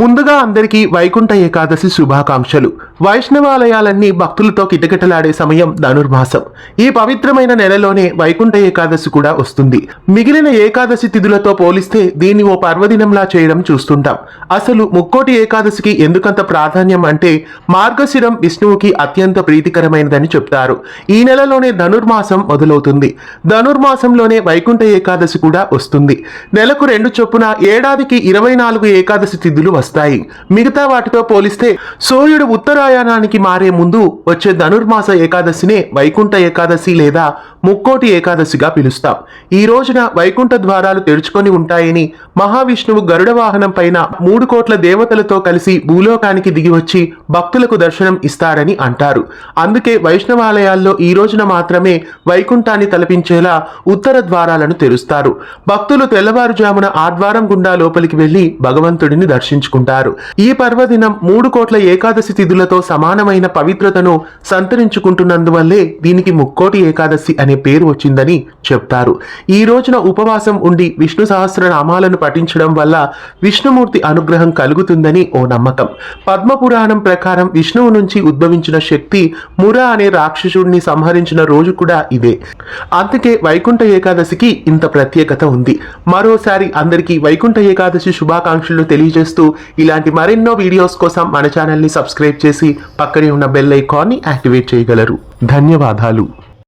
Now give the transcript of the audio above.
ముందుగా అందరికీ వైకుంఠ ఏకాదశి శుభాకాంక్షలు. వైష్ణవాలయాలన్నీ భక్తులతో కిటకిటలాడే సమయం ధనుర్మాసం. ఈ పవిత్రమైన నెలలోనే వైకుంఠ ఏకాదశి కూడా వస్తుంది. మిగిలిన ఏకాదశి తిథులతో పోలిస్తే దీన్ని ఓ పర్వదినంలా చేయడం చూస్తుంటాం. అసలు ముక్కోటి ఏకాదశికి ఎందుకంత ప్రాధాన్యం అంటే మార్గశిరం విష్ణువుకి అత్యంత ప్రీతికరమైనదని చెప్తారు. ఈ నెలలోనే ధనుర్మాసం మొదలవుతుంది. ధనుర్మాసంలోనే వైకుంఠ ఏకాదశి కూడా వస్తుంది. నెలకు రెండు చొప్పున ఏడాదికి ఇరవై నాలుగు ఏకాదశి తిథులు వస్తాయి. మిగతా వాటితో పోలిస్తే సూర్యుడు ఉత్తరాయణానికి మారే ముందు వచ్చే ధనుర్మాస ఏకాదశినే వైకుంఠ ఏకాదశి లేదా ముక్కోటి ఏకాదశిగా పిలుస్తాం. ఈ రోజున వైకుంఠ ద్వారాలు తెరుచుకొని ఉంటాయని మహావిష్ణువు గరుడ వాహనం పైన మూడు కోట్ల దేవతలతో కలిసి భూలోకానికి దిగి వచ్చి భక్తులకు దర్శనం ఇస్తారని అంటారు. అందుకే వైష్ణవాలయాల్లో ఈ రోజున మాత్రమే వైకుంఠాన్ని తలపించేలా ఉత్తర ద్వారాలను తెరుస్తారు. భక్తులు తెల్లవారుజామున ఆ ద్వారం గుండా లోపలికి వెళ్ళి భగవంతుడిని దర్శించుకుంటారు ఈ పర్వదినం మూడు కోట్ల ఏకాదశి తిథులతో సమానమైన పవిత్రతను సంతరించుకుంటున్నందువల్లే దీనికి ముక్కోటి ఏకాదశి అనే పేరు వచ్చిందని చెప్తారు. ఈ రోజున ఉపవాసం ఉండి విష్ణు సహస్రనామాలను పఠించడం వల్ల విష్ణుమూర్తి అనుగ్రహం కలుగుతుందని ఓ నమ్మకం. పద్మపురాణం ప్రకారం విష్ణువు నుంచి ఉద్భవించిన శక్తి ముర అనే రాక్షసుడిని సంహరించిన రోజు కూడా ఇదే. అందుకే వైకుంఠ ఏకాదశికి ఇంత ప్రత్యేకత ఉంది. మరోసారి అందరికీ వైకుంఠ ఏకాదశి శుభాకాంక్షలు తెలియజేస్తూ ఇలాంటి మరెన్నో వీడియోస్ కోసం మన ఛానల్ని సబ్స్క్రైబ్ చేసి పక్కనే ఉన్న బెల్ ఐకాన్ని యాక్టివేట్ చేయగలరు. ధన్యవాదాలు.